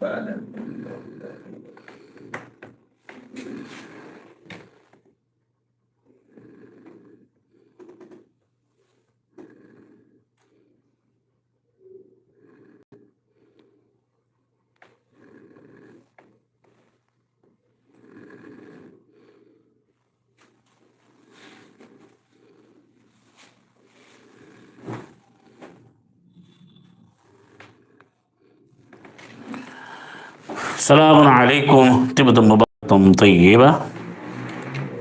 فعلا السلام عليكم. طيبة مباركة طيبة.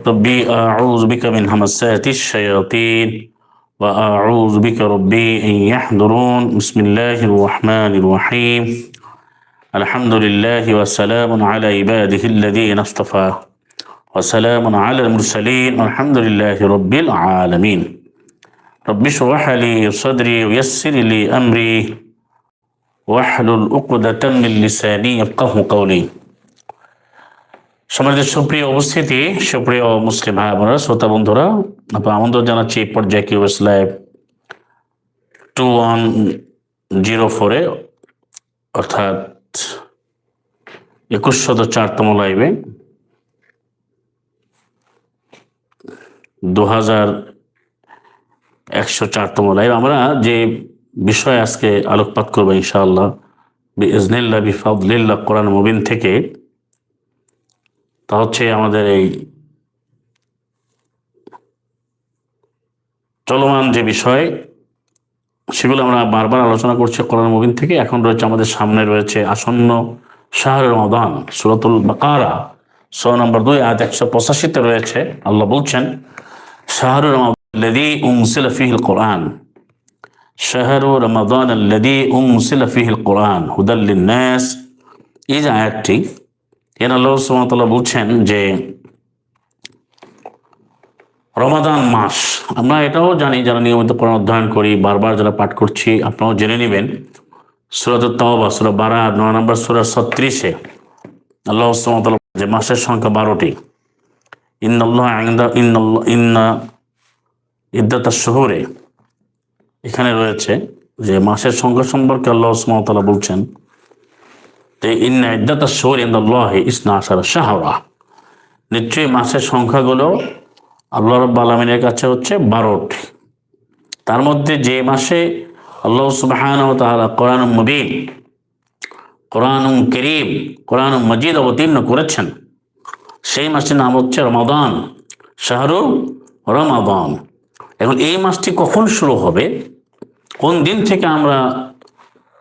ربي أعوذ بك من همسات الشياطين وأعوذ بك ربي أن يحضرون. بسم الله الرحمن الرحيم. الحمد لله وسلام على عباده الذين اصطفى وسلام على المرسلين. والحمد لله رب العالمين. رب اشرح لي صدري ويسر لي أمري. ওয়াহলুল উকদাতাম মিন লিসানি ইয়াফকাহু কওলি। সমাজের সুপ্রিয় উপস্থিতি, সুপ্রিয় মুসলিম ভাই বোনেরা, শ্রোতা বন্ধুরা আপনার আমন্ত্রণ জানাচ্ছি এই পর্যায়ে QS live two one zero ফোরে অর্থাৎ একুশশত চারতম লাইভে দু হাজার একশো চারতম লাইভ। আমরা যে বিষয় আজকে আলোকপাত করব ইনশাআল্লাহ। ইজনিল্লা কোরআন মুবিন থেকে। তা হচ্ছে আমাদের এই চলমান যে বিষয়, সেগুলো আমরা বারবার আলোচনা করছি কোরআন মুবিন থেকে। এখন রয়েছে আমাদের সামনে রয়েছে আসন্ন শাহর রমাদান, সুরতুল বাকারা ছ নম্বর দুই, আয়াত একশো পঁচাশিতে রয়েছে। আল্লাহ বলছেন, শাহর রমাদান উমসিল ফিহিল কোরআন। শাহরু রমাদান আল্লাদি উমসিল ফিহিল কোরআন হুদাল্লিন নাস এই যে আয়াতটি, এর আল্লাহ সুমতলা বলছেন যে, রমাদান মাস, আমরা এটাও জানি, যারা নিয়মিত কোরআন অধ্যয়ন করি, বারবার যারা পাঠ করছি, আপনারাও জেনে নেবেন। সুরাত তাওবা সুরা বারা নয় নম্বর সুরা ছত্রিশে, আল্লাহ সুমতলা যে, মাসের সংখ্যা বারোটি। ইন্দা ইন্নআল্লাহ ইন্না ইদ্দাতা শহরে এখানে রয়েছে যে মাসের সংখ্যা সম্পর্কে আল্লাহ সুমতলা বলছেন নিশ্চয়ই মাসের সংখ্যাগুলো আল্লাহ রব্ব আলমিনের কাছে হচ্ছে বারোটি। তার মধ্যে যে মাসে আল্লাহ সুবাহান কোরআন মুবিন কোরআন করিম কোরআন মজিদ অবতীর্ণ করেছেন, সেই মাসের নাম হচ্ছে রমাদান, শাহরু রমাদান। এখন এই মাসটি কখন শুরু হবে? কোন দিন থেকে আমরা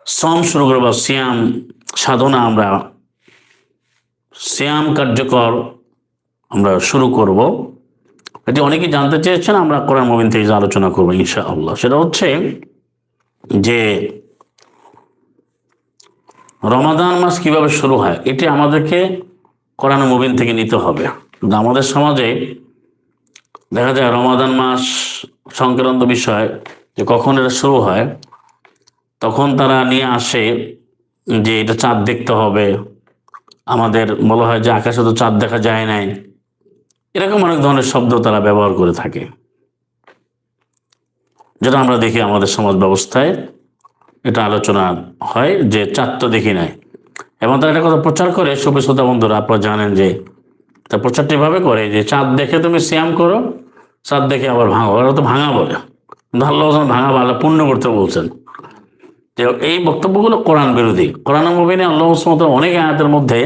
শ্রম শুরু করব? বা সিয়াম সাধনা আমরা, সিয়াম কার্যকর আমরা শুরু করব। এটি অনেকেই জানতে চেয়েছেন, আমরা কোরআন মোবিন থেকে আলোচনা করব ইনশা আল্লাহ সেটা হচ্ছে যে রমাদান মাস কীভাবে শুরু হয়, এটি আমাদেরকে কোরআন মোবিন থেকে নিতে হবে। আমাদের সমাজে দেখা যায় রমাদান মাস সংক্রান্ত বিষয়, যে কখন এটা শুরু হয়, তখন তারা নিয়ে আসে যে এটা চাঁদ দেখতে হবে। আমাদের বলা হয় যে আকাশে তো চাঁদ দেখা যায় নাই। এরকম অনেক ধরনের শব্দ তারা ব্যবহার করে থাকে। যেটা আমরা দেখি আমাদের সমাজ ব্যবস্থায়। এটা আলোচনা হয় যে চাঁদ তো দেখি নাই। এবং তারা এটা কথা প্রচার করে। শ্রোতা বন্ধুরা, আপনারা জানেন যে তা প্রচারটা এভাবে করে যে চাঁদ দেখে তুমি শ্যাম করো, চাঁদ দেখে আবার ভাঙো। ওরা তো ভাঙা বলে। আল্লাহ ভাঙা ভালো পূর্ণ করতে বলছেন। যে এই বক্তব্যগুলো কোরআন বিরোধী। কোরআন মুবিনে আল্লাহ হোসমত অনেক আয়াতের মধ্যে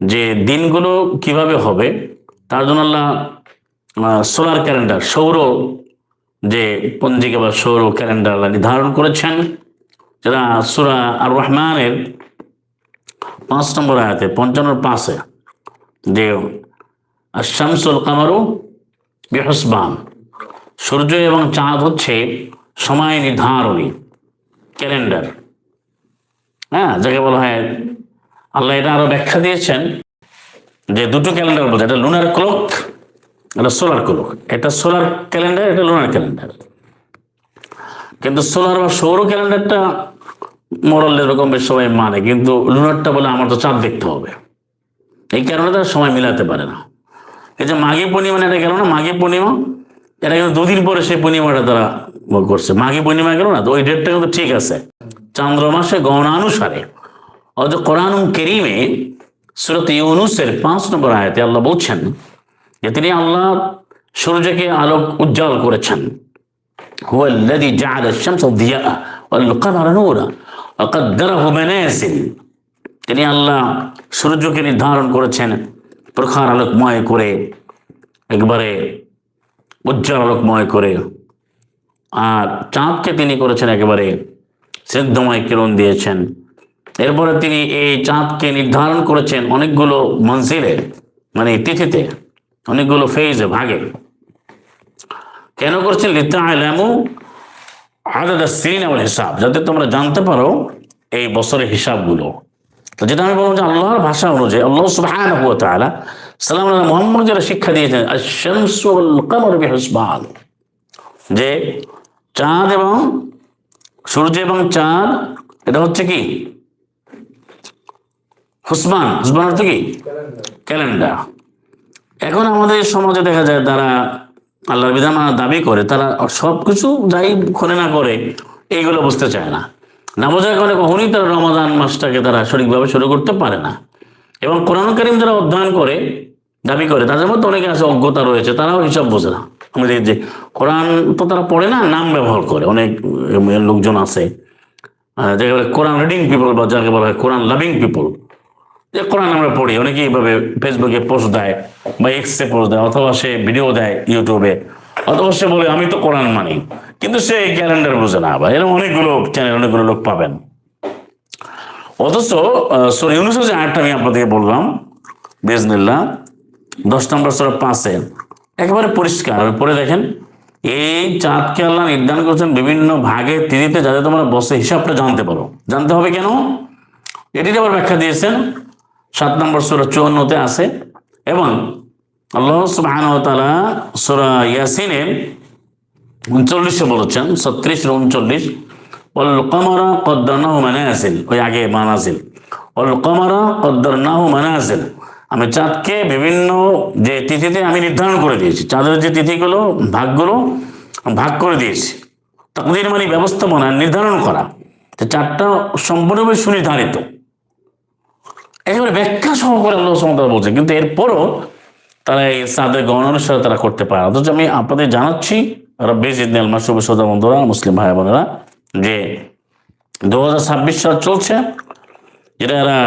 যে দিনগুলো কীভাবে হবে, তার জন্য আল্লাহ সোলার ক্যালেন্ডার, সৌর, যে পঞ্জিকা বা সৌর ক্যালেন্ডার আল্লাহ নির্ধারণ করেছেন যেটা সুরা আর রহমানের পাঁচ নম্বর আয়াতে, পঞ্চান্নর পাঁচে যে শামসুল কামারু বৃহস্বান। সূর্য এবং চাঁদ হচ্ছে সময় নির্ধারণী, ক্যালেন্ডার। হ্যাঁ যাকে বলা হয়, আল্লাহ এটা আরও ব্যাখ্যা দিয়েছেন যে দুটো ক্যালেন্ডার বলছে এটা লুনার ক্লক এটা সোলার ক্লক এটা সোলার ক্যালেন্ডার, এটা লুনার ক্যালেন্ডার। কিন্তু সোলার বা সৌর ক্যালেন্ডারটা মরল এরকম বেশ সবাই মানে কিন্তু লুনারটা বলে আমার তো চাঁদ দেখতে হবে। এই কারণে তারা সময় মিলাতে পারে না এই যে মাঘী পূর্ণিমা এটা গেল না মাঘী পূর্ণিমা এটা কিন্তু দুদিন পরে সেই পূর্ণিমাটা তারা করছে মাঘী পূর্ণিমা গেল না তো ওই ডেটটা কিন্তু ঠিক আছে চান্দ্র মাসে গণনা অনুসারে অথচ কোরআন কেরিমে সুরত ইউনুসের পাঁচ নম্বর আয়াতে আল্লাহ বলছেন যে তিনি আল্লাহ সূর্যকে আলোক উজ্জ্বল করেছেন هو الذي جعل الشمس ضياء والقمر نورا وقدره منازل তিনি আল্লাহ সূর্যকে নির্ধারণ করেছেন প্রখার আলোকময় করে, একবারে উজ্জ্বল আলোকময় করে। আর চাঁদকে তিনি করেছেন একেবারে স্নিগ্ধময় কিরণ দিয়েছেন। এরপরে তিনি এই চাঁদকে নির্ধারণ করেছেন অনেকগুলো মঞ্জিলে মানে তিথিতে, অনেকগুলো ফেজে, ভাগে। কেন করছেন? লিতা হিসাব। যাতে তোমরা জানতে পারো এই বছরের হিসাবগুলো। তো যেটা আমি বললাম যে আল্লাহর ভাষা অনুযায়ী, আল্লাহ সুবহানাহু ওয়া তাআলা সালাম মুহাম্মদ যারা শিক্ষা দিয়েছেন যে চাঁদ এবং সূর্য এবং চাঁদ, এটা হচ্ছে কি? হুসমান হুসমান অর্থ কি? ক্যালেন্ডার। এখন আমাদের সমাজে দেখা যায় তারা আল্লাহর বিধান দাবি করে, তারা সব কিছু যাই করে না করে, এইগুলো বুঝতে চায় না। না কারণে কখনই তারা রমাদান মাসটাকে তারা সঠিকভাবে শুরু করতে পারে না। এবং কোরআন করিম যারা অধ্যয়ন করে, দাবি করে, তাদের মধ্যে অনেকে আছে, অজ্ঞতা রয়েছে, তারাও হিসাব বোঝে না। আমি দেখি যে কোরআন তো তারা পড়ে না, নাম ব্যবহার করে। অনেক লোকজন আছে যাকে বলে কোরআন রিডিং পিপল বা যাকে বলা হয় কোরআন লাভিং পিপল। যে কোরআন আমরা পড়ি অনেকে এইভাবে ফেসবুকে পোস্ট দেয় বা এক্সে পোস্ট দেয়, অথবা সে ভিডিও দেয় ইউটিউবে, অথবা সে বলে, আমি তো কোরআন মানি। কিন্তু সে ক্যালেন্ডার বোঝে না বা এরকম অনেকগুলো চ্যানেল অনেকগুলো লোক পাবেন। অথচ সরি ইউনুস যে আয়টা আমি আপনাদেরকে বললাম বেজনিল্লা দশ নম্বর সর পাঁচে একেবারে পরিষ্কার। পরে দেখেন, এই চাঁদকে আল্লাহ নির্ধারণ করেছেন বিভিন্ন ভাগে, তিথিতে, যাতে তোমরা বসে হিসাবটা জানতে পারো। জানতে হবে কেন? এটিতে আবার ব্যাখ্যা দিয়েছেন, সাত নম্বর সুরা চুয়ান্নতে আছে, এবং আল্লাহ সুবহান তালা সুরা ইয়াসিনের উনচল্লিশে বলেছেন, ছত্রিশ উনচল্লিশ ওল কমরা কদ্দরনাহু মানাজিল ওই আগে মানাজিল ওল কমরা কদ্দরনাহু মানাজিল আমি চাঁদকে বিভিন্ন যে তিথিতে আমি নির্ধারণ করে দিয়েছি, চাঁদের যে তিথিগুলো, ভাগগুলো ভাগ করে দিয়েছি। তকদির মানে ব্যবস্থাপনা, নির্ধারণ করা। চারটা সম্পূর্ণভাবে সুনির্ধারিত। একেবারে ব্যাখ্যা সহকারে আল্লাহ সমতাল বলছে, কিন্তু এরপরও তারা এই তাদের গণনার সাথে তারা করতে পারে অথচ আমি আপনাদের জানাচ্ছি রব্বিজ ইদনাল মাসুব সদা বন্ধুরা, মুসলিম ভাই বোনেরা, যে দু হাজার ছাব্বিশ সাল চলছে, যেটা এরা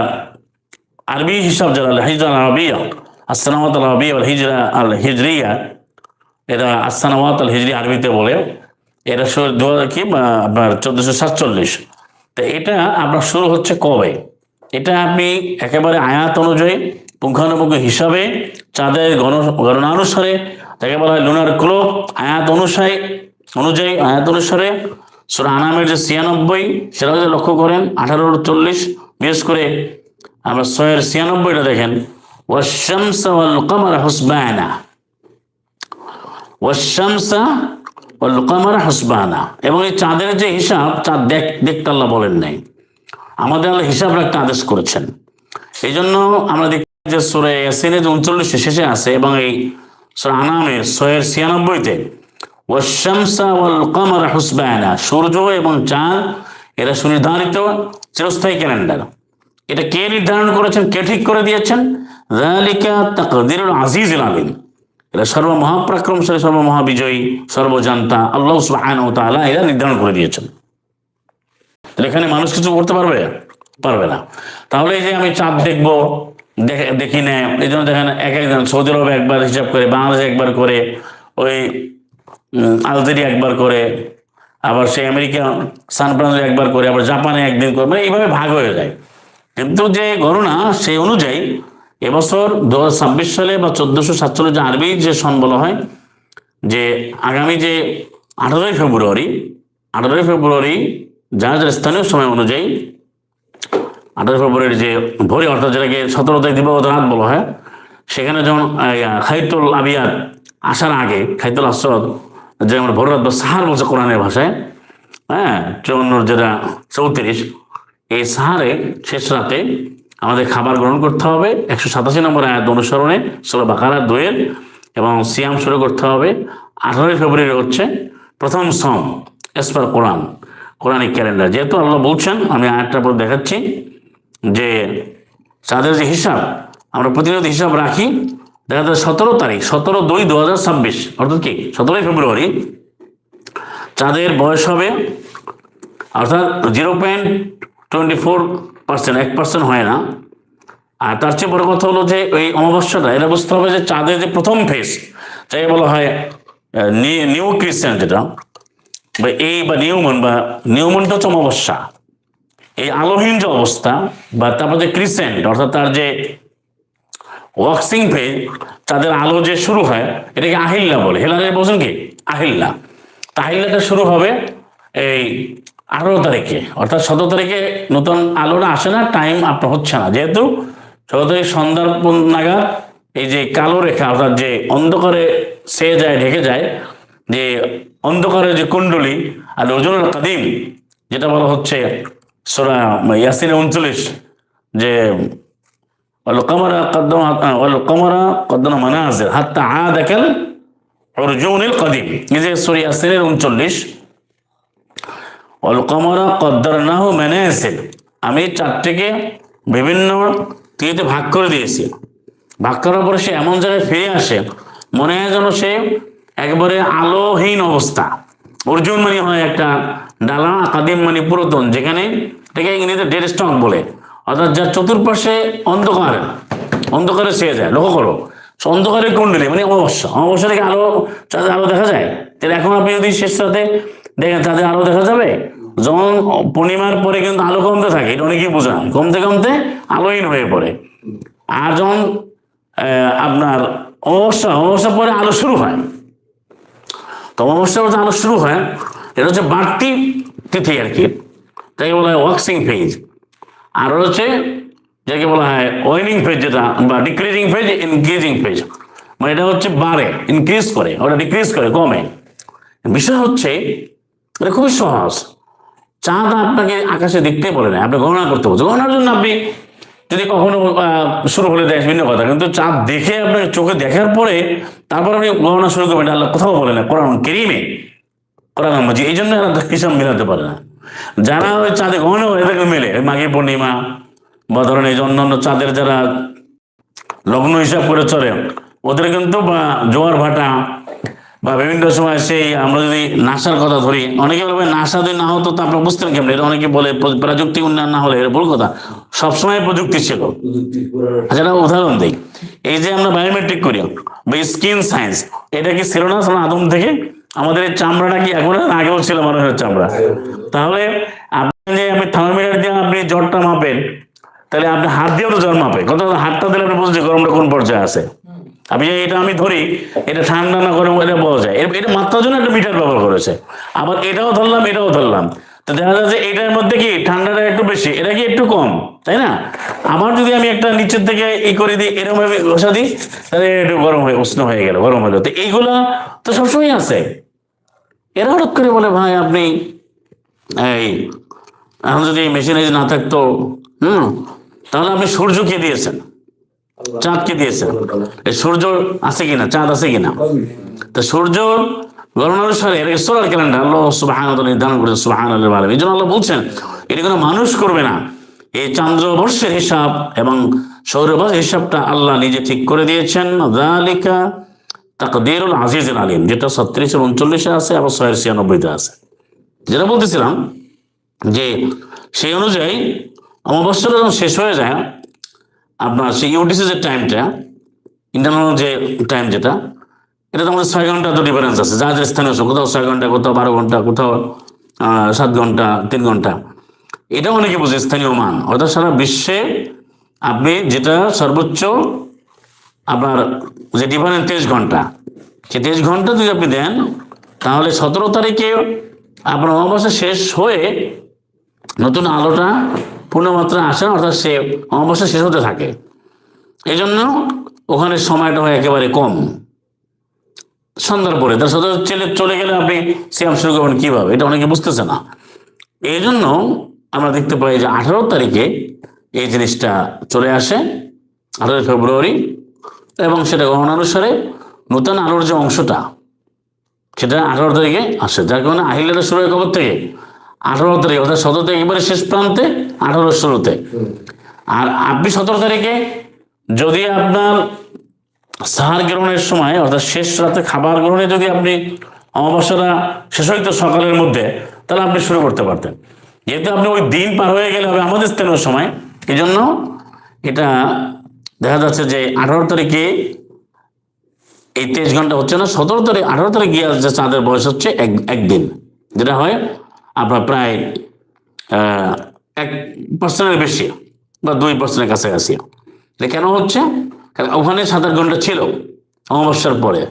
আরবি হিসাব যারা হিজরা আরবিয়া আসসালামাত হিজরিয়া, এরা আসসানাওয়াত আল হিজরি আরবিতে বলে এটা শুরু দু হাজার কি আপনার চোদ্দোশো সাতচল্লিশ। তো এটা আপনার শুরু হচ্ছে কবে? এটা আপনি একেবারে আয়াত অনুযায়ী, পুঙ্খানুপুঙ্খ হিসাবে, চাঁদের গণ গণনা অনুসারে যাকে বলা হয় লুনার ক্লো আয়াত অনুসারে, অনুযায়ী আয়াত অনুসারে সুরা আনামের যে ছিয়ানব্বই, সেটা যদি লক্ষ্য করেন আঠারো চল্লিশ, বিশেষ করে আমরা ছয়ের ছিয়ানব্বইটা দেখেন ওয়াশামসা ওয়াল হুসবানা। ওয়াশামসা ওয়াল হুসবানা। এবং এই চাঁদের যে হিসাব, চাঁদ দেখ, দেখতে আল্লাহ বলেন নাই। আমাদের আল্লাহ হিসাব রাখতে আদেশ করেছেন। এই জন্য আমরা দেখি যে সুরে ইয়াসিনের উনচল্লিশে শেষে আছে, এবং এই আনামের ছয়ের ছিয়ানব্বইতে ওয়াশামসা ওয়াল কমার হুসবানা সূর্য এবং চাঁদ, এরা সুনির্ধারিত চিরস্থায়ী ক্যালেন্ডার। এটা কে নির্ধারণ করেছেন, কে ঠিক করে দিয়েছেন? যালিকা তাকদিরুল আজিজুল আলিম এটা সর্বমহাপ্রাক্রমশালী, সর্বমহাবিজয়ী, সর্বজান্তা, আল্লাহ সুবহানাহু ওয়া তাআলা এরা নির্ধারণ করে দিয়েছেন। এখানে মানুষ কিছু করতে পারবে? পারবে না। তাহলে যে আমি চাঁদ দেখব দেখে না। এই জন্য দেখেন এক একজন, সৌদি আরবে একবার হিসাব করে, বাংলাদেশে একবার করে, ওই আলজেরিয়া একবার করে, আবার সেই আমেরিকা, সান ফ্রান্সিসকো একবার করে, আবার জাপানে একদিন করে মানে এইভাবে ভাগ হয়ে যায়। কিন্তু যে গণনা সেই অনুযায়ী এবছর দু ছাব্বিশ সালে বা চোদ্দোশো সাতচল্লিশ যে আরবি যে সন বলা হয়, যে আগামী যে আঠারোই ফেব্রুয়ারি আঠারোই ফেব্রুয়ারি যার যার স্থানীয় সময় অনুযায়ী আঠারোই ফেব্রুয়ারি যে ভোরে, অর্থাৎ যেটাকে সতেরো তারিখ দিবাগত রাত বলা হয়, সেখানে যেমন খাইতুল আবিয়াত আসার আগে, খাইতুল আসরদ যেমন ভোর রাত বা সাহার বলছে কোরআনের ভাষায় হ্যাঁ চৌন্ন যেটা চৌত্রিশ, এই সাহারে শেষ রাতে আমাদের খাবার গ্রহণ করতে হবে, একশো সাতাশি নম্বর আয়াত অনুসরণে ষোলো বাকারা দুয়ের এবং সিয়াম শুরু করতে হবে। আঠারোই ফেব্রুয়ারি হচ্ছে প্রথম সম, as per Quran Quranic calendar. যেহেতু আল্লাহ বলছেন, আমি আয়াতটার পর দেখাচ্ছি। যে চাঁদের যে হিসাব, আমরা প্রতিনিয়ত হিসাব রাখি, দেখা যায় সতেরো তারিখ, সতেরো দুই দু হাজার ছাব্বিশ, অর্থাৎ কি? সতেরোই ফেব্রুয়ারি চাঁদের বয়স হবে, অর্থাৎ zero point twenty four percent, এক পার্সেন্ট হয় না। আর তার চেয়ে বড় কথা হলো যে ওই অমাবস্যাটা এটা বুঝতে হবে যে চাঁদের যে প্রথম ফেস যাকে বলা হয় নিউ ক্রিশ্চিয়ান যেটা, বা এই বা নিউমন বা নিউমনটা হচ্ছে অমাবস্যা। এই আলোহীন যে অবস্থা বা তারপর যে ক্রিসেন্ট অর্থাৎ তার যে ওয়াক্সিং ফেজ তাদের আলো যে শুরু হয়, এটাকে আহিল্লা বলে। হেলালের বোঝেন কি? আহিল্লা তা আহিল্লাটা শুরু হবে এই আঠারো তারিখে। অর্থাৎ সতেরো তারিখে নতুন আলোটা আসে না টাইম আপনার হচ্ছে না। যেহেতু সতেরো তারিখ সন্ধ্যার নাগাদ এই যে কালো রেখা, অর্থাৎ যে অন্ধকারে সে যায়, ঢেকে যায়, যে অন্ধকারের যে কুণ্ডলী, আর ওজনের কাদিম যেটা বলা হচ্ছে সোরা ইয়াসির উনচল্লিশ, যে আ দেখেন কদিম। এই যে উনচল্লিশ কদ্দর না হো মেনে এসেন আমি চারটিকে বিভিন্ন ভাগ করে দিয়েছি। ভাগ করার পরে সে এমন জায়গায় ফিরে আসে, মনে হয় যেন সে একবারে আলোহীন অবস্থা অর্জুন মানে হয় একটা ডালা কাদিম মানে পুরাতন, যেখানে এটাকে ইংরেজিতে ডেড স্টক বলে। অর্থাৎ যার চতুর্পাশে অন্ধকার, অন্ধকারে ছেয়ে যায়, লক্ষ্য করো। সে অন্ধকারের কুণ্ডলী মানে অমাবস্যা। অমাবস্যা থেকে আলো চাঁদের আলো দেখা যায়। তাহলে এখন আপনি যদি শেষ রাতে দেখেন চাঁদের আলো দেখা যাবে? যখন পূর্ণিমার পরে কিন্তু আলো কমতে থাকে, এটা অনেকেই বোঝায় কমতে কমতে আলোহীন হয়ে পড়ে। আর যখন আপনার অমাবস্যা অমাবস্যা পরে আলো শুরু হয়। তো অমাবস্যার মধ্যে আলো শুরু হয় এটা হচ্ছে বাড়তি তিথি আর কি। যাকে বলা হয় ওয়াক্সিং ফেজ আর হচ্ছে যাকে বলা হয় ওয়েনিং ফেজ যেটা, বা ডিক্রিজিং ফেজ ইনক্রিজিং ফেজ মানে এটা হচ্ছে বাড়ে ইনক্রিজ করে, ওটা ডিক্রিজ করে, কমে। বিষয় হচ্ছে, এটা খুবই সহজ। চাঁদ আপনাকে আকাশে দেখতে বলে না, আপনি গণনা করতে বলছে গণনার জন্য আপনি যদি কখনো শুরু হলে দেয় ভিন্ন কথা। কিন্তু চাঁদ দেখে আপনাকে চোখে দেখার পরে, তারপর আপনি গণনা শুরু করবেন আল্লাহ কোথাও বলে না, কোরআন কেরিমে। কোরআন মাঝি এই জন্য হিসাব মেলাতে পারে না। যারা ওই চাঁদে গহনা এদেরকে মেলে। ওই মাঘী পূর্ণিমা বা ধরেন এই যে অন্যান্য চাঁদের যারা লগ্ন হিসাব করে চলে ওদের কিন্তু বা জোয়ার ভাটা বা বিভিন্ন সময় সেই আমরা যদি নাসার কথা ধরি অনেকে বলবে নাসা যদি না হতো তো আপনারা বুঝতেন কেমন? এটা অনেকে বলে প্রযুক্তি উন্নয়ন না হলে এটা ভুল কথা। সবসময় প্রযুক্তি ছিল। আচ্ছা উদাহরণ দিই। এই যে আমরা বায়োমেট্রিক করি বা স্কিন সায়েন্স এটা কি ছিল না আদম থেকে? আমাদের এই চামড়াটা কি এখন আগেও ছিল মানুষের চামড়া? তাহলে আপনি যে আপনি থার্মোমিটার দিয়ে আপনি জ্বরটা মাপেন, তাহলে আপনি হাত দিয়েও তো জ্বর মাপে। কত হাতটা দিলে আপনি বুঝছেন গরমটা কোন পর্যায়ে আছে। আপনি যে এটা আমি ধরি, এটা ঠান্ডা না গরম, এটা বলা যায়। এটা মাত্রার জন্য একটা মিটার ব্যবহার করেছে। আবার এটাও ধরলাম এটাও ধরলাম। তো দেখা যাচ্ছে এটার মধ্যে কি ঠান্ডাটা একটু বেশি, এটা কি একটু কম, তাই না? আবার যদি আমি একটা নিচের থেকে ই করে দিই এরকম ভাবে ঘষা দিই, তাহলে একটু গরম হয়ে উষ্ণ হয়ে গেল, গরম হলো। তো এইগুলা তো সবসময় আছে। এরা হঠাৎ করে বলে ভাই আপনি এই এখন যদি এই মেশিনে না থাকতো হুম তাহলে আপনি সূর্যকে দিয়েছেন? চাঁদকে দিয়েছেন? এই সূর্য আছে কিনা? চাঁদ আছে কিনা? তো সূর্য গণনা এর সোলার ক্যালেন্ডার আল্লাহ সুবাহান নির্ধারণ করেছেন সুবাহান আল্লাহ আলম এই জন্য আল্লাহ বলছেন এটা কোনো মানুষ করবে না। এই চান্দ্রবর্ষের হিসাব এবং সৌরবর্ষের হিসাবটা আল্লাহ নিজে ঠিক করে দিয়েছেন। দালিকা তাকদিরুল আজিজুল আলিম, যেটা ছত্রিশের উনচল্লিশে আছে, আবার ছয়ের ছিয়ানব্বইতে আছে। যেটা বলতেছিলাম যে সেই অনুযায়ী অমাবস্যাটা যখন শেষ হয়ে যায়, আপনার সেই ইউটিসি যে টাইমটা ইন্টারনাল যে টাইম যেটা, এটা আমাদের ছয় ঘণ্টা তো ডিফারেন্স আছে। যা যা স্থানীয় কোথাও ছয় ঘণ্টা, কোথাও বারো ঘণ্টা, কোথাও সাত ঘণ্টা, তিন ঘণ্টা। এটা অনেকে বুঝে স্থানীয় মান। অর্থাৎ সারা বিশ্বে আপনি যেটা সর্বোচ্চ আপনার যে ডিফারেন্স তেইশ ঘণ্টা সে তেইশ ঘণ্টা যদি আপনি দেন, তাহলে সতেরো তারিখে আপনার অমাবস্যা শেষ হয়ে নতুন আলোটা পূর্ণমাত্রা আসে, অর্থাৎ সে অমাবস্যা শেষ হতে থাকে। এই জন্য ওখানে সময়টা হয় একেবারে কম। সন্ধ্যার পরে, তার সাথে চলে চলে গেলে আপনি সিয়াম শুরু করবেন কীভাবে, এটা অনেকে বুঝতেছে না। এই জন্য আমরা দেখতে পাই যে আঠারো তারিখে এই জিনিসটা চলে আসে, আঠারোই ফেব্রুয়ারি। এবং সেটা গণনা অনুসারে নতুন আলোর যে অংশটা, সেটা আঠারো তারিখে আসে, যার কারণে আহিলাটা শুরু হয় কবর থেকে? আঠারো তারিখ, অর্থাৎ সতেরো তারিখ একেবারে শেষ প্রান্তে আঠারো শুরুতে। আর আপনি সতেরো তারিখে যদি আপনার সাহার গ্রহণের সময়, অর্থাৎ শেষ রাতে খাবার গ্রহণে যদি আপনি অমাবস্যাটা শেষ হইতো সকালের মধ্যে, তাহলে আপনি শুরু করতে পারতেন। যেহেতু আপনি ওই দিন পার হয়ে গেলে হবে আমাদের স্থানীয় সময় এই জন্য এটা দেখা যাচ্ছে যে আঠারো তারিখে এই তেইশ ঘণ্টা হচ্ছে না, সতেরো তারিখ, আঠারো তারিখ গিয়ে যে চাঁদের বয়স হচ্ছে এক, একদিন, যেটা হয় আপনার প্রায় এক পার্সেন্টের বেশি বা দুই পার্সেন্টের কাছাকাছি। কেন হচ্ছে? কারণ ওখানে আট ঘণ্টা ছিল অমাবস্যার পরে।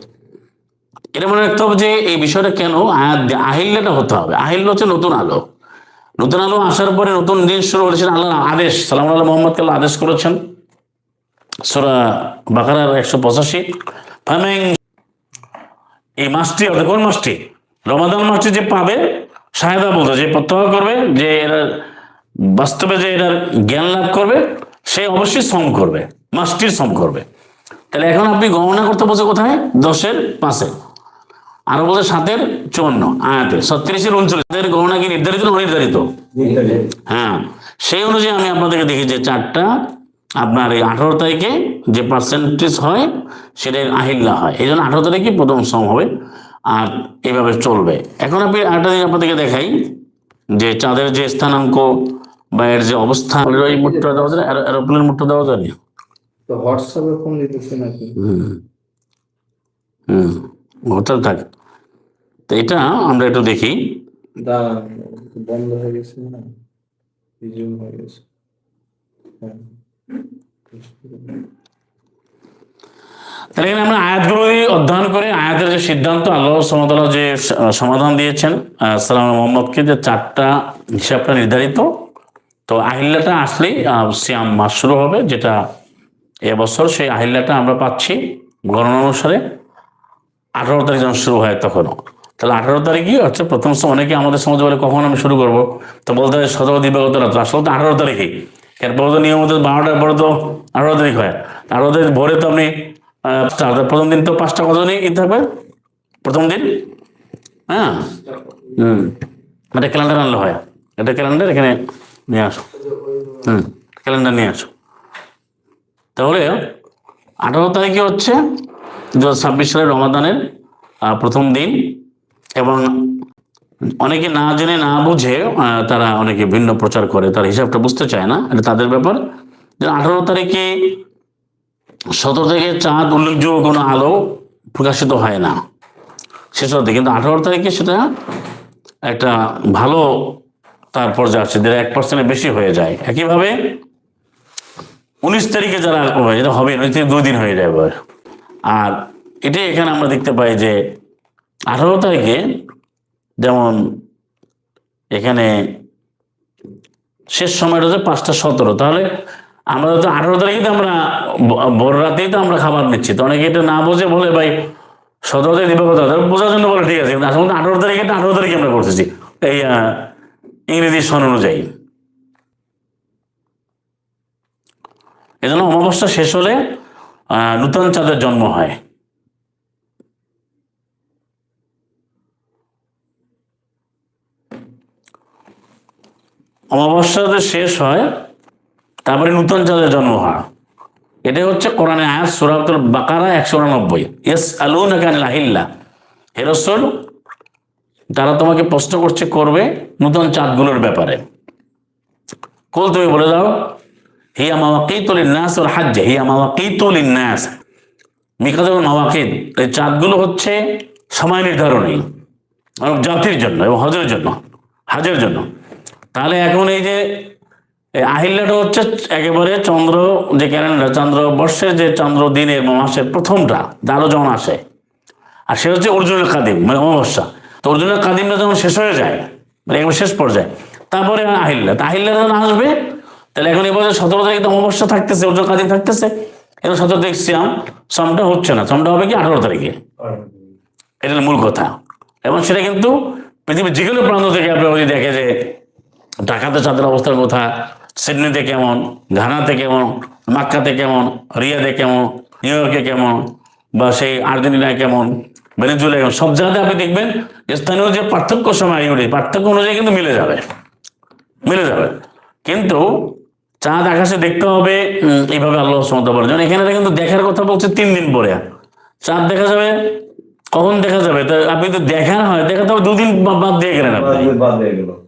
এটা মনে রাখতে হবে যে এই বিষয়টা কেন আহিল্যটা হতে হবে। আহিল্য হচ্ছে নতুন আলো। নতুন আলো আসার পরে নতুন দিন শুরু হয়েছে আল্লাহ আদেশ সালাম আল্লাহ মোহাম্মদকে আল্লাহ আদেশ করেছেন। সোরা বাকারার একশো পঁচাশি। ফামিং এই মাসটি অর্থাৎ কোন মাসটি? রমাদান মাসটি যে পাবে সাহেদা বলতে যে প্রত্যহ করবে যে এরা বাস্তবে যে এটার জ্ঞান লাভ করবে সে অবশ্যই শ্রম করবে মাসটির শ্রম করবে। তাহলে এখন আপনি গণনা করতে বলছে কোথায়? দশের পাঁচে আরও বলছে সাতের চুয়ান্ন আয়াতে ছত্রিশের উনচল্লিশ। গণনা কি নির্ধারিত অনির্ধারিত? হ্যাঁ সেই অনুযায়ী আমি আপনাদেরকে দেখি যে চারটা আপনার এই আঠারো তারিখে যে পার্সেন্টেজ হয় সেটা আহিল্লা হয়। এই জন্য আঠারো তারিখে প্রথম সম হবে আর এভাবে চলবে। এখন আপনি আরেকটা জিনিস আপনাদেরকে দেখাই যে চাঁদের যে স্থানাঙ্ক বা এর যে অবস্থান এই মুঠটা দেওয়া যায় এরোপ্লেন মুঠটা দেওয়া যায় না? তো হোয়াটসঅ্যাপে ফোন দিতেছে নাকি? হুম। হুম। হোটেল থাকে। তো এটা আমরা একটু দেখি। বন্ধ হয়ে গেছে না? হয়ে গেছে। হ্যাঁ। তাহলে আমরা আয়াতগুলো অধ্যয়ন করে আয়াতের যে সিদ্ধান্ত, আল্লাহ সমতলা যে সমাধান দিয়েছেন সালাম মোহাম্মদকে যে চারটা হিসাবটা নির্ধারিত, তো আহিল্লাটা আসলেই সিয়াম মাস শুরু হবে, যেটা এবছর সেই আহিল্লাটা আমরা পাচ্ছি গণনা অনুসারে। আঠারো তারিখ যখন শুরু হয় তখনও। তাহলে আঠারো তারিখই হচ্ছে প্রথম অনেকে আমাদের সমাজে বলে, কখন আমি শুরু করব? তো বলতে হয় সতেরো দিবাগত রাত্র। আসলে তো আঠারো তারিখেই। এরপর তো নিয়মিত বারোটার পরে তো আঠারো তারিখ হয়। আঠারো তারিখ ভোরে তো আপনি প্রথম দিন তো পাঁচটা কত দিন ই থাকবে? প্রথম দিন? হ্যাঁ। হুম। এটা ক্যালেন্ডার আনলে হয়। এটা ক্যালেন্ডার এখানে নিয়ে আসো। হুম, ক্যালেন্ডার নিয়ে আসো। তাহলে আঠারো তারিখে হচ্ছে দু হাজার ছাব্বিশ সালের রমাদানের প্রথম দিন এবং অনেকে না জেনে, না বুঝে তারা অনেকে ভিন্ন প্রচার করে, তার হিসাবটা বুঝতে চায় না। এটা তাদের ব্যাপার। আঠারো তারিখে সতেরো থেকে চাঁদ উল্লেখযোগ্য কোনো আলো প্রকাশিত হয় না। শেষ হতে কিন্তু আঠারো তারিখে সেটা একটা ভালো তার পর্যায়ে আসছে যেটা এক পার্সেন্টের বেশি হয়ে যায়। একইভাবে উনিশ তারিখে যারা এটা হবে, উনিশ দুই দিন হয়ে যাবে আর এটাই এখানে আমরা দেখতে পাই যে আঠারো তারিখে যেমন এখানে শেষ সময়টা হচ্ছে পাঁচটা সতেরো। তাহলে আমরা তো আঠারো তারিখে তো আমরা বড় রাতেই তো আমরা খাবার নিচ্ছি। তো অনেকে এটা না বোঝে বলে, ভাই, সতেরো তারিখ দিবে কথা বোঝার জন্য বলে, ঠিক আছে, কিন্তু আসলে আঠারো তারিখে আঠারো তারিখে আমরা করতেছি। এই ইংরেজি সন অনুযায়ী। এই জন্য অমাবস্যা শেষ হলে নূতন চাঁদের জন্ম হয়। অমাবস্যা যে শেষ হয়, তারপরে নূতন চাঁদের জন্ম হয়, এটাই হচ্ছে কোরআনে আয়াত, সুরাতুল বাকারা একশো উনানব্বই। এস আলুন আহিল্লা। হেরসল তারা তোমাকে প্রশ্ন করছে করবে নূতন চাঁদগুলোর ব্যাপারে। কোল, তুমি বলে দাও, হিয়া মাওয়াকিতুল নাস ওর হাজ্জে। হিয়া মাওয়াকিতুল নাস মিকাতুল মাওয়াকিদ। এই চাঁদগুলো হচ্ছে সময় নির্ধারণী জাতির জন্য, এবং হজের জন্য, হাজের জন্য। তাহলে এখন এই যে আহিল্লাটা হচ্ছে একেবারে চন্দ্র যে ক্যালেন্ডার, চন্দ্র বর্ষের যে চন্দ্র দিনের মাসের প্রথমটা দারো যখন আসে, আর সে হচ্ছে অর্জুনের কাদিম মানে অমাবস্যা। তো অর্জুনের কাদিমটা যখন শেষ হয়ে যায় মানে একবার শেষ পর্যায়ে, তারপরে আহিল্লা তা আহিল্লা যখন আসবে, তাহলে এখন এবার সতেরো তারিখে তো অমাবস্যা থাকতেছে, অর্জুন কাদিম থাকতেছে। এখন সতেরো তারিখ সিয়াম সমটা হচ্ছে না সমটা হবে কি আঠারো তারিখে। এটা মূল কথা। এবং সেটা কিন্তু পৃথিবীর যে কোনো প্রান্ত থেকে আপনি যদি দেখে যে ঢাকাতে চাঁদের অবস্থার কথা, সিডনিতে কেমন, ঘানাতে কেমন, মাক্কাতে কেমন, রিয়াদে কেমন, নিউ ইয়র্কে কেমন, বা সেই আর্জেন্টিনায় কেমন ভেনেজুয়েলা কেমন, সব জায়গাতে আপনি দেখবেন স্থানীয় যে পার্থক্য সময় ইউনিট পার্থক্য অনুযায়ী কিন্তু মিলে যাবে। মিলে যাবে। কিন্তু চাঁদ আকাশে দেখতে হবে এইভাবে আল্লাহ সুমত যেমন এখানে কিন্তু দেখার কথা বলছে তিন দিন পরে। চাঁদ দেখা যাবে? কখন দেখা যাবে? তা আপনি তো দেখার হয় দেখাতে হবে দুদিন বাদ দিয়ে গেলেন আপনি। বাদ দিন গেল।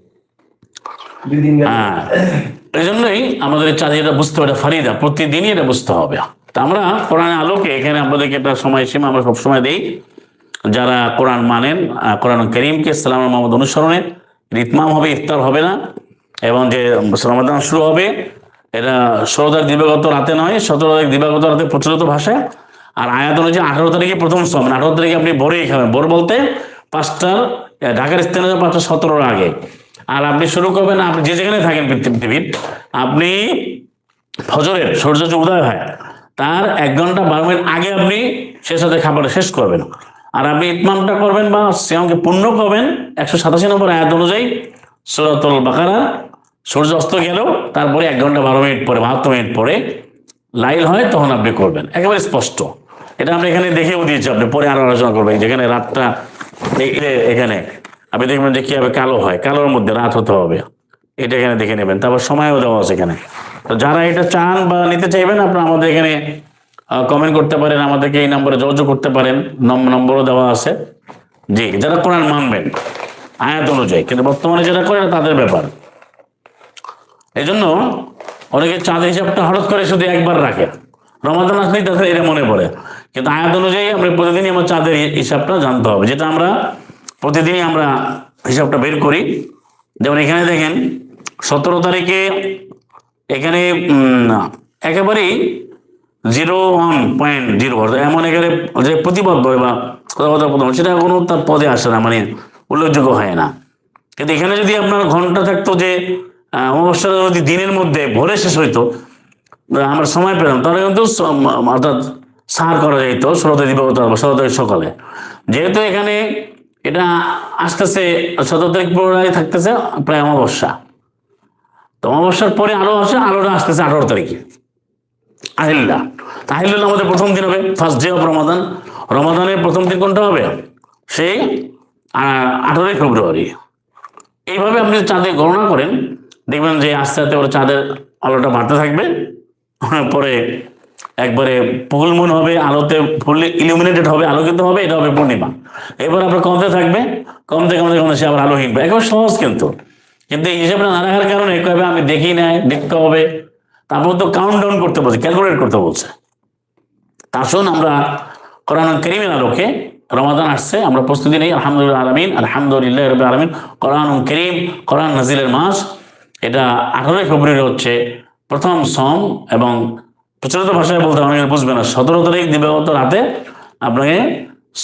হ্যাঁ। এই জন্যই আমাদের বুঝতে হবে ফারিদা, প্রতিদিনই এটা বুঝতে হবে। আমরা কোরআনের আলোকে এখানে আমাদেরকে একটা সময়সীমা আমরা সবসময় দিই। যারা কোরআন মানেন কোরআন করিমকে সালাম মোহাম্মদ অনুসরণে ইতমাম হবে, ইফতার হবে না, এবং যে রমাদান শুরু হবে, এটা ষোলো তারিখ দিবাগত রাতে নয়, সতেরো তারিখ দিবাগত রাতে প্রচলিত ভাষায়, আর আয়াত অনুযায়ী আঠারো তারিখে প্রথম সম আঠারো তারিখে আপনি ভোরেই খাবেন। ভোর বলতে পাঁচটা ঢাকার স্থানীয় পাঁচটা, সতেরোর আগে। আর আপনি শুরু করবেন, আপনি যে যেখানে থাকেন পৃথিবীর, আপনি ফজরের সূর্য যে উদয় হয়, তার এক ঘণ্টা বারো মিনিট আগে আপনি সে সাথে খাবারটা শেষ করবেন। আর আপনি ইতমামটা করবেন বা শ্যামকে পূর্ণ করবেন, একশো সাতাশি নম্বর আয়াত অনুযায়ী, সুরাতুল বাকারা, সূর্য অস্ত গেল, তারপরে এক ঘণ্টা বারো মিনিট পরে, বাহাত্তর মিনিট পরে লাইল হয়, তখন আপনি করবেন। একেবারে স্পষ্ট। এটা আমরা এখানে দেখেও দিয়েছি, আপনি পরে আরও আলোচনা করবেন, যেখানে রাতটা এখানে আপনি দেখবেন যে কীভাবে কালো হয়। কালোর মধ্যে রাত হতে হবে। এটা এখানে দেখে নেবেন। তারপর সময়ও দেওয়া আছে এখানে। তো যারা এটা চান বা নিতে চাইবেন, আপনারা আমাদের এখানে কমেন্ট করতে পারেন, আমাদেরকে এই নম্বরে যোগাযোগ করতে পারেন। নম্বরও দেওয়া আছে। জি, যারা কোরআন মানবেন, আয়াত অনুযায়ী। কিন্তু বর্তমানে যেটা করে এটা তাদের ব্যাপার। এই জন্য অনেকে চাঁদ হিসাবটা হঠাৎ করে শুধু একবার রাখে। রমাদান আসলেই তাদের এটা মনে পড়ে। কিন্তু আয়াত অনুযায়ী আমরা প্রতিদিনই আমার চাঁদের হিসাবটা জানতে হবে। যেটা আমরা প্রতিদিনই আমরা হিসাবটা বের করি। যেমন এখানে দেখেন সতেরো তারিখে এখানে একেবারেই জিরো ওয়ান পয়েন্ট জিরো এমন এখানে যে প্রতিবদ্ধ হয় বা কথা কথা প্রথম সেটা কোনো তার পদে আসে না মানে উল্লেখযোগ্য হয় না। কিন্তু এখানে যদি আপনার ঘণ্টা থাকতো যে আহ, অমাবস্যাটা যদি দিনের মধ্যে ভোরে শেষ হইতো আমরা সময় পেলাম তাহলে কিন্তু অর্থাৎ সার করা ষোলো তারিখ দিবাগত তারিখ সকালে। যেহেতু এখানে এটা আসতেছে সতেরো তারিখ থাকতেছে প্রায় অমাবস্যা। তো অমাবস্যার পরে আরও আসে, আলোটা আসতেছে আঠারো তারিখে। আহিল্লা আহিল্লা আমাদের প্রথম দিন হবে ফার্স্ট ডে অফ রমাদান রমাদানের প্রথম দিন কোনটা হবে? সেই আঠারোই ফেব্রুয়ারি। এইভাবে আপনি চাঁদে গণনা করেন, দেখবেন যে আস্তে আস্তে ওরা চাঁদের আলোটা বাড়তে থাকবে। পরে একবারে ফুল মুন হবে, আলোতে ফুল ইলুমিনেটেড হবে, আলোকিত হবে, এটা হবে পূর্ণিমা। এবার আপনার কমতে থাকবে, কমতে কমতে কমতে সে আবার আলোহীন একবার সহজ কিন্তু। কিন্তু এই হিসাবে না রাখার কারণে কবে আমি দেখি নাই, দেখতে হবে। তারপর তো কাউন্ট ডাউন করতে বলছে ক্যালকুলেট করতে বলছে। আসুন আমরা কোরআন করিমের আলোকে রমাদান আসছে, আমরা প্রস্তুতি নেই, আলহামদুলিল্লাহ আলমিন, আলহামদুলিল্লাহ রবি আলমিন। কোরআন করিম, কোরআন নাজিলের মাস, এটা আঠারোই ফেব্রুয়ারি হচ্ছে প্রথম সম এবং প্রচলিত ভাষায় বলতে অনেকে বুঝবে না। সতেরো তারিখ দিবাগত রাতে আপনাকে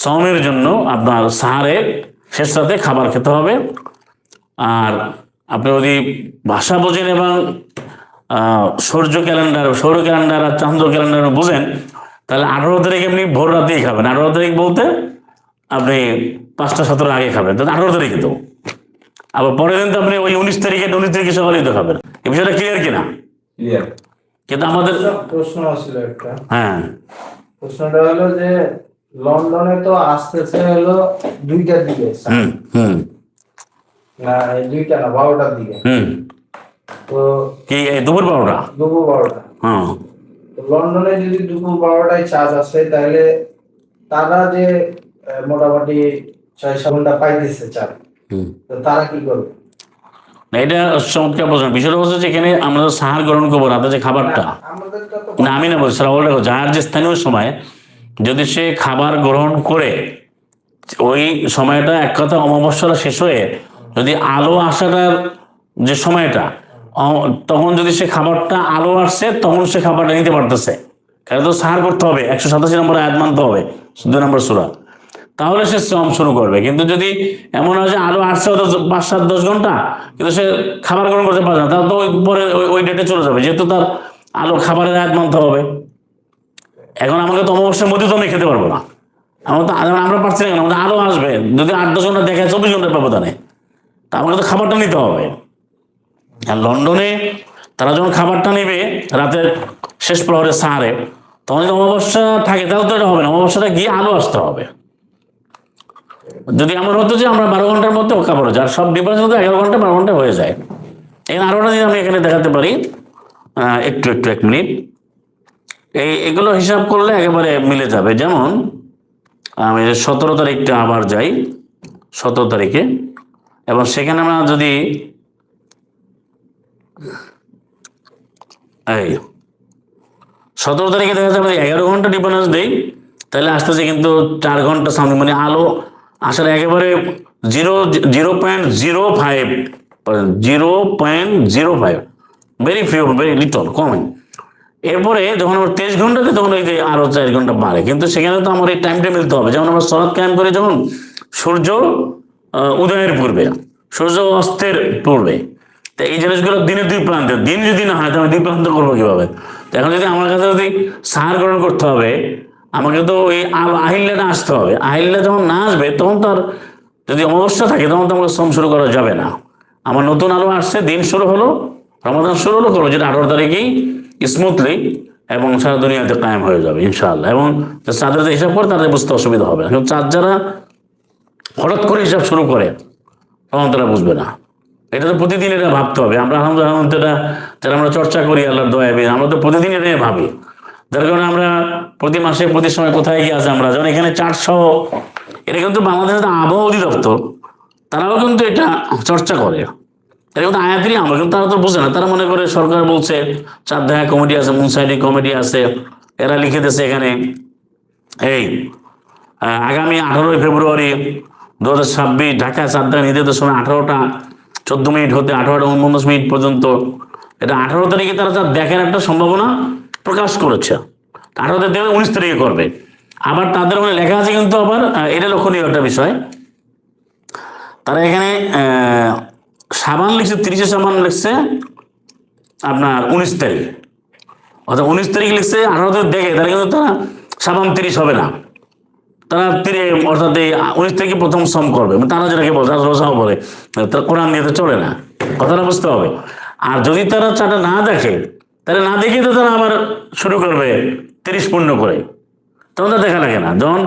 সমের জন্য আপনার সাহারে শেষ রাতে খাবার খেতে হবে। আর আপনি যদি ভাষা বোঝেন এবং সূর্য ক্যালেন্ডার, সৌর ক্যালেন্ডার আর চন্দ্র ক্যালেন্ডার বুঝেন, তাহলে আঠারো তারিখ আপনি ভোর রাতেই খাবেন। আঠারো তারিখ বলতে আপনি পাঁচটা সতেরো আগে খাবেন। তাহলে আঠারো তারিখে তো। আবার পরের দিন তো আপনি ওই উনিশ তারিখে উনিশ তারিখে সকালেই তো খাবেন। এই বিষয়টা ক্লিয়ার কিনা? ক্লিয়ার কিন্তু আমাদের প্রশ্ন ছিল একটা। হ্যাঁ। প্রশ্নটা হলো যে লন্ডনে তো আসতেছে হলো দুইটার দিকে। হুম হুম। না দুইটা না বারোটার দিকে। হুম। তো কি দুপুর বারোটা? দুপুর বারোটা। হ্যাঁ। লন্ডনে যদি দুপুর বারোটায় চার্জ আসে তাহলে তারা যে মোটামুটি ছয় সাত ঘণ্টা পাইতেছে চার্জ। হুম। তো তারা কি করবে? এটা চমৎকার প্রশ্ন। বিষয়টা হচ্ছে যে এখানে আমরা সাহার গ্রহণ করব, রাতে যে খাবারটা, না, আমি না বলছি বলতে যার যে স্থানীয় সময়, যদি সে খাবার গ্রহণ করে, ওই সময়টা এক কথা অমাবস্যাটা শেষ হয়ে যদি আলো আসাটার যে সময়টা তখন যদি সে খাবারটা আলো আসছে, তখন সে খাবারটা নিতে পারতেছে। কারণ তো সাহার করতে হবে, একশো সাতাশি নম্বর আয়াত মানতে হবে দুই নম্বর সুরা। তাহলে সে শ্রম শুরু করবে। কিন্তু যদি এমন হয় যে আসছে হয়তো পাঁচ সাত দশ ঘণ্টা, কিন্তু সে খাবার গ্রহণ করতে পারবে না, তাহলে তো পরে ওই- ডেটে চলে যাবে, যেহেতু তার আলো খাবারের আয়াত মানতে হবে। এখন আমাকে তো অমাবস্যার মধ্যে তো আমি খেতে পারব না। আমার তো আমরা পারছি না আমাদের আলো আসবে। যদি আট দশ ঘণ্টা দেখায় চব্বিশ ঘণ্টার ব্যবধানে, তা আমাকে তো খাবারটা নিতে হবে। আর লন্ডনে তারা যখন খাবারটা নেবে রাতের শেষ প্রহরে সাহারে, তখন যদি অমাবস্যা থাকে, তাহলে তো এটা হবে না। অমাবস্যাটা গিয়ে আলো আসতে হবে। যদি এমন হতো যে আমরা বারো ঘণ্টার মধ্যে খাবার যার সব ডিফারেন্স হতো এগারো ঘণ্টা, বারো ঘণ্টা হয়ে যায়। এখানে আরোটা যদি আমি এখানে দেখাতে পারি একটু একটু, এক মিনিট। এই, এগুলো হিসাব করলে একেবারে মিলে যাবে। যেমন, আমি সতেরো তারিখটা আবার যাই, সতেরো তারিখে। এবং সেখানে আমরা যদি, এই, সতেরো তারিখে দেখা যাবে এগারো ঘণ্টা ডিফারেন্স দেই, তাহলে আস্তে আস্তে কিন্তু চার ঘণ্টা সামনে মানে আলো আসার একেবারে zero zero point zero five zero point zero five very few very little কমে এরপরে যখন আমার তেইশ ঘন্টাতে তখন ওই যে আরও চার ঘণ্টা বাড়ে। কিন্তু সেখানে তো আমার এই টাইমটা মিলতে হবে। যেমন আমরা সরাত কায়েম করে যখন, সূর্য উদয়ের পূর্বে, সূর্য অস্তের পূর্বে। তো এই জিনিসগুলো দিনের দুই প্রান্তে, দিন যদি না হয়, তো আমি দুই প্রান্ত করব কীভাবে? তো এখন যদি আমার কাছে যদি সাহার গ্রহণ করতে হবে আমাকে তো ওই আহিল্লাটা আসতে হবে। আহিল্লা যখন না আসবে, তখন তো আর যদি অমাবস্যা থাকে, তখন তো আমাকে শ্রম শুরু করা যাবে না। আমার নতুন আলো আসছে, দিন শুরু হলো, রমাদান শুরু হলো, করব যেটা আঠারো তারিখেই স্মুথলি এবং সারা দুনিয়াতে কায়েম হয়ে যাবে, ইনশাআল্লাহ। এবং চাঁদের হিসাব করে তাদের বুঝতে অসুবিধা হবে কিন্তু চাঁদ যারা হঠাৎ করে হিসাব শুরু করে, তখন তারা বুঝবে না। এটা তো প্রতিদিন এটা ভাবতে হবে। আমরা আলহামদুলিল্লাহ এটা যারা আমরা চর্চা করি, আল্লাহর দয়াবে আমরা তো প্রতিদিন এটা ভাবি। যার কারণে আমরা প্রতি মাসে, প্রতি সময় কোথায় গিয়ে আছে আমরা যেমন এখানে চার সহ এটা কিন্তু বাংলাদেশের যে আবহাওয়া অধিদপ্তর। তারাও কিন্তু এটা চর্চা করে। এটা কিন্তু আয়াতেরই আমরা কিন্তু তারা তো বোঝে না। তারা মনে করে সরকার বলছে, চার দেখা কমিটি আছে, মুনসাইডি কমিটি আছে, এরা লিখে দিয়েছে এখানে। এই আগামী আঠারোই ফেব্রুয়ারি দু হাজার ছাব্বিশ ঢাকা চারটা নির্ধারিত সময় আঠারোটা, চোদ্দ মিনিট হতে আঠারোটা উনপঞ্চাশ মিনিট পর্যন্ত। এটা আঠারো তারিখে তারা তার দেখার একটা সম্ভাবনা প্রকাশ করেছে। আঠারো তারিখে উনিশ তারিখে করবে। আবার তাদের ওখানে লেখা আছে কিন্তু আবার এটা লক্ষণীয় একটা বিষয়। তারা এখানে সাবান লিখছে, তিরিশে সাবান লিখছে, আপনার উনিশ তারিখ। অর্থাৎ উনিশ তারিখ লিখছে আঠারো তারিখ দেখে তারা কিন্তু তারা সাবান তিরিশ হবে না। তারা তিরে, অর্থাৎ এই উনিশ তারিখে প্রথম সম করবে। মানে তারা যেটাকে বলে, তারা বলে, তারা কোরআন নিয়ে চলে না। কথাটা বুঝতে হবে। আর যদি তারা চাটা না দেখে তাহলে না দেখে তো তারা আবার শুরু করবে তিরিশ পূর্ণ করে। তখন তো দেখা লাগে না। যখন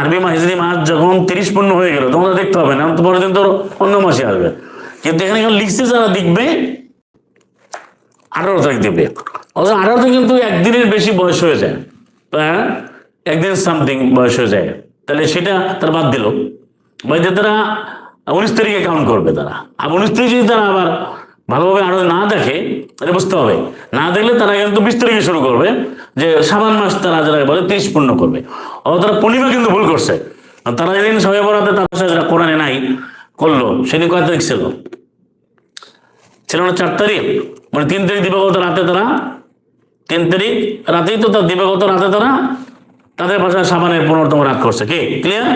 আরবি মাস, হিজরি মাস যখন তিরিশ পূর্ণ হয়ে গেল, তখন দেখতে হবে না পরের দিন তো অন্য মাসে আসবে। কিন্তু এখানে এখন লিখছে যারা দেখবে আঠারো তারিখ দেবে। অথচ আঠারো তারিখ কিন্তু একদিনের বেশি বয়স হয়ে যায়। হ্যাঁ একদিন সামথিং বয়স হয়ে যায়। তাহলে সেটা তারা বাদ দিল। বাদ দিয়ে তারা উনিশ তারিখে কাউন্ট করবে তারা। আর উনিশ তারিখ যদি তারা আবার ভালোভাবে আরও না দেখে এটা বুঝতে হবে। না দেখলে তারা কিন্তু বিশ তারিখে শুরু করবে যে সাবান মাস তারা যারা বলে তিরিশ পূর্ণ করবে। অথবা তারা পূর্ণিমা কিন্তু ভুল করছে। তারা যেদিন সবাই বরাতে তার সাথে যারা কোরআনে নাই করল সেদিন কয় তারিখ ছিল? ছিল না চার তারিখ? মানে তিন তারিখ দিবাগত রাতে তারা তিন তারিখ রাতেই তো তার দিবাগত রাতে তারা তাদের ভাষায় সাবানের পনেরোতম রাগ করছে। কি? ক্লিয়ার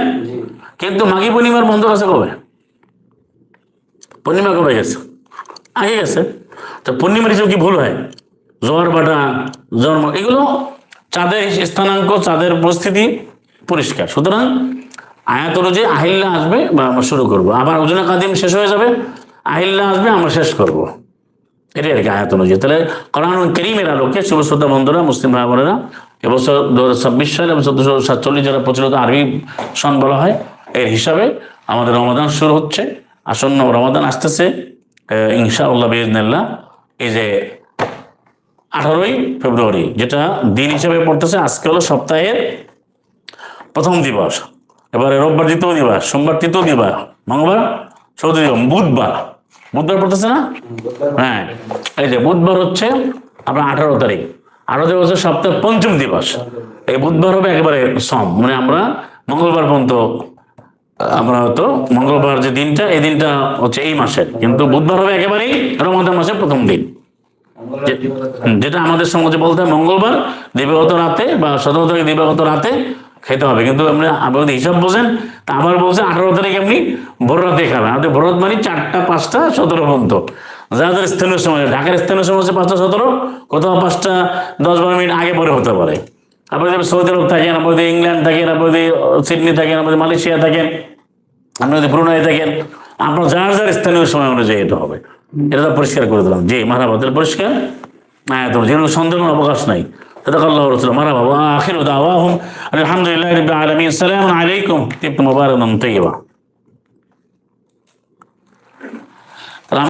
কিন্তু মাঘী পূর্ণিমার বন্ধ আছে কবে? পূর্ণিমা কবে গেছে? আগে গেছে তো পূর্ণিমার হিসেবে কি ভুল হয়? জোয়ার বাটা, জন্ম, এগুলো চাঁদের স্থানাঙ্ক, চাঁদের পরিস্থিতি পরিষ্কার। সুতরাং আয়াত অনুযায়ী আহিল্লা আসবে বা আমরা শুরু করব। আবার ওজনে কাদিম শেষ হয়ে যাবে, আহিল্লা আসবে, আমরা শেষ করব। এটাই আর কি আয়াত অনুযায়ী। তাহলে কোরআন করিমের আলোকে শুভ শ্রদ্ধা বন্ধুরা, মুসলিম ভাই বোনেরা এবছর দু হাজার ছাব্বিশ সাল এবং চোদ্দশো সাতচল্লিশ যারা প্রচলিত আরবি সন বলা হয়, এর হিসাবে আমাদের রমাদান শুরু হচ্ছে। আসন্ন রমাদান আসতেছে। ইনশাআল্লাহ বিজনেল্লাহ এই যে আঠারোই ফেব্রুয়ারি, যেটা দিন হিসেবে পড়তেছে, আজকে হলো সপ্তাহের প্রথম দিবস। এবারে রোববার দ্বিতীয় দিবস, সোমবার তৃতীয় দিবস, মঙ্গলবার চৌদ্দ দিবস, বুধবার। বুধবার পড়তেছে না? হ্যাঁ এই যে বুধবার হচ্ছে আপনার আঠারো তারিখ। আঠারো দিবস হচ্ছে সপ্তাহের পঞ্চম দিবস। এই বুধবার হবে একেবারে সম মানে আমরা মঙ্গলবার পর্যন্ত আমরা হয়তো মঙ্গলবার যে দিনটা, এই দিনটা হচ্ছে এই মাসের। কিন্তু বুধবার হবে একেবারেই রমজান মাসের প্রথম দিন। যেটা আমাদের সমাজে বলতে মঙ্গলবার, দিবাগত রাতে বা সতেরো দিবাগত রাতে খেতে হবে। কিন্তু আমরা আমাদের হিসাব বোঝেন, তা আবার বলছে আঠারো তারিখ আপনি ভোর রাতে খাবেন। আমাদের ভোর রাত মানে চারটা, পাঁচটা, সতেরো পর্যন্ত। যাদের স্থানীয় সময়। ঢাকার স্থানীয় সময় হচ্ছে পাঁচটা, সতেরো। কোথাও পাঁচটা, দশ বারো মিনিট আগে পরে হতে পারে। আপনি সৌদি আরব থাকেন, আপনি ইংল্যান্ড থাকেন, আপনি সিডনি থাকেন, আপনি মালয়েশিয়া থাকেন আপনি যদি ব্রুনাই থাকেন আপনার যার যার স্থানীয় সময় অনুযায়ী এটা হবে এটা তো পরিষ্কার করে দিলাম জি মারাবাদের পরিষ্কার হ্যাঁ তো যেন সন্দেহ কোনো অবকাশ নাই صدق الله ورسوله مرحبا واخر دعواهم الحمد لله رب العالمين السلام عليكم طيبتم مباركا طيبا